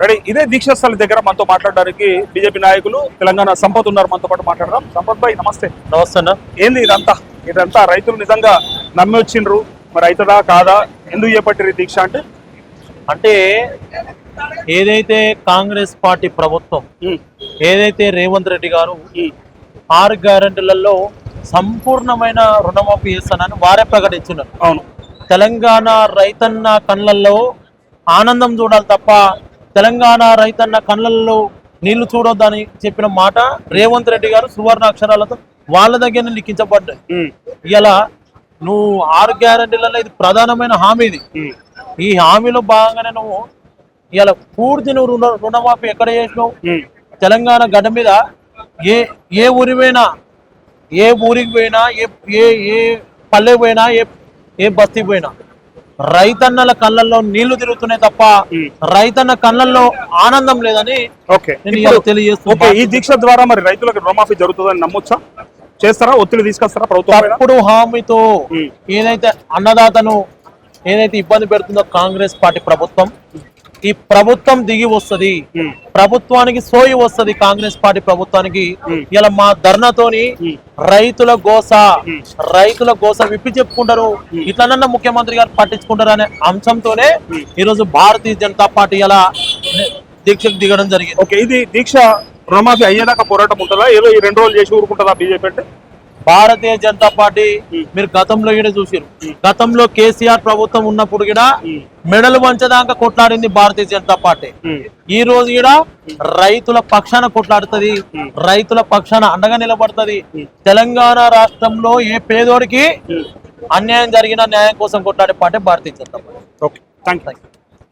Ready. ఇదే దీక్ష స్థలి దగ్గర మనతో మాట్లాడడానికి బీజేపీ నాయకులు తెలంగాణ సంపత్ ఉన్నారు. మనతో పాటు మాట్లాడదాం. సంపత్ భాయ్ నమస్తే. నమస్తే అన్న. ఏంది ఇదంతా? ఇదంతా రైతులు నిజంగా నమ్మి వచ్చిండ్రు? మరి అవుతుందా కాదా? ఎందుకు చేపట్టిరు దీక్ష అంటే? అంటే ఏదైతే కాంగ్రెస్ పార్టీ ప్రభుత్వం ఏదైతే రేవంత్ రెడ్డి గారు ఆరు గ్యారంటీలలో సంపూర్ణమైన రుణమాఫీ చేస్తానని వారే ప్రకటించున్నారు. అవును. తెలంగాణ రైతన్న కళ్ళల్లో ఆనందం చూడాలి తప్ప తెలంగాణ రైతన్న కళ్ళల్లో నీళ్ళు చూడొద్దని చెప్పిన మాట రేవంత్ రెడ్డి గారు సువర్ణ అక్షరాలతో వాళ్ళ దగ్గర లిఖించబడ్డాయి. ఇలా నువ్వు ఆరు గ్యారంటీలలో ఇది ప్రధానమైన హామీ ఇది. ఈ హామీలో భాగంగానే నువ్వు ఇలా పూర్తి నువ్వు రుణ రుణమాఫీ ఎక్కడ చేసినావు? తెలంగాణ గడ్డ మీద ఏ ఏ ఊరి పోయినా ఏ ఊరికి పోయినా ఏ ఏ ఏ పల్లె పోయినా ఏ ఏ బస్తీ పోయినా రైతన్నల కళ్ళల్లో నీళ్ళు తిరుగుతున్నాయి తప్ప. రైతన్న కళ్ళల్లో ఆనందం లేదని ఓకే నేను ఇప్పుడు- ఇలా తెలియజేస్తున్నా. ఓకే ఈ దీక్ష ద్వారా మరి రైతులకు రుణమాఫీ జరుగుతుందని నమ్మొచ్చా చేస్తారా ఒత్తిడి తీసుకొస్తారా ప్రభుత్వం పైన? తప్పుడు హామీతో ఏదైతే అన్నదాతను ఏదైతే ఇబ్బంది పెడుతుందో కాంగ్రెస్ పార్టీ ప్రభుత్వం ఈ ప్రభుత్వం దిగి వస్తది ప్రభుత్వానికి సోయి వస్తది కాంగ్రెస్ పార్టీ ప్రభుత్వానికి. ఇలా మా ధర్నాతోని. రైతుల గోస. రైతుల గోస విప్పి చెప్పుకుంటారు ఇట్లనన్నా ముఖ్యమంత్రి గారు పట్టించుకుంటారు అనే అంశంతోనే. ఈరోజు భారతీయ జనతా పార్టీ ఇలా దీక్షకు దిగడం జరిగింది ఓకే ఇది దీక్ష రుణమాఫీ అయ్యేదాకా పోరాటం ఉంటుందా ఏదో ఈ రెండు రోజులు చేసి ఊరుకుంటుందా బీజేపీ అంటే భారతీయ జనతా పార్టీ. మీరు గతంలో కూడా చూసారు. గతంలో కేసీఆర్ ప్రభుత్వం ఉన్నప్పుడు కూడా మెడలు వంచదాకా కొట్లాడింది భారతీయ జనతా పార్టీ ఈ రోజు కూడా రైతుల పక్షాన కొట్లాడుతుంది. రైతుల పక్షాన అండగా నిలబడుతుంది. తెలంగాణ రాష్ట్రంలో ఏ పేదోడికి. అన్యాయం జరిగిన న్యాయం కోసం కొట్లాడే party Bharatiya Janata Party okay thank you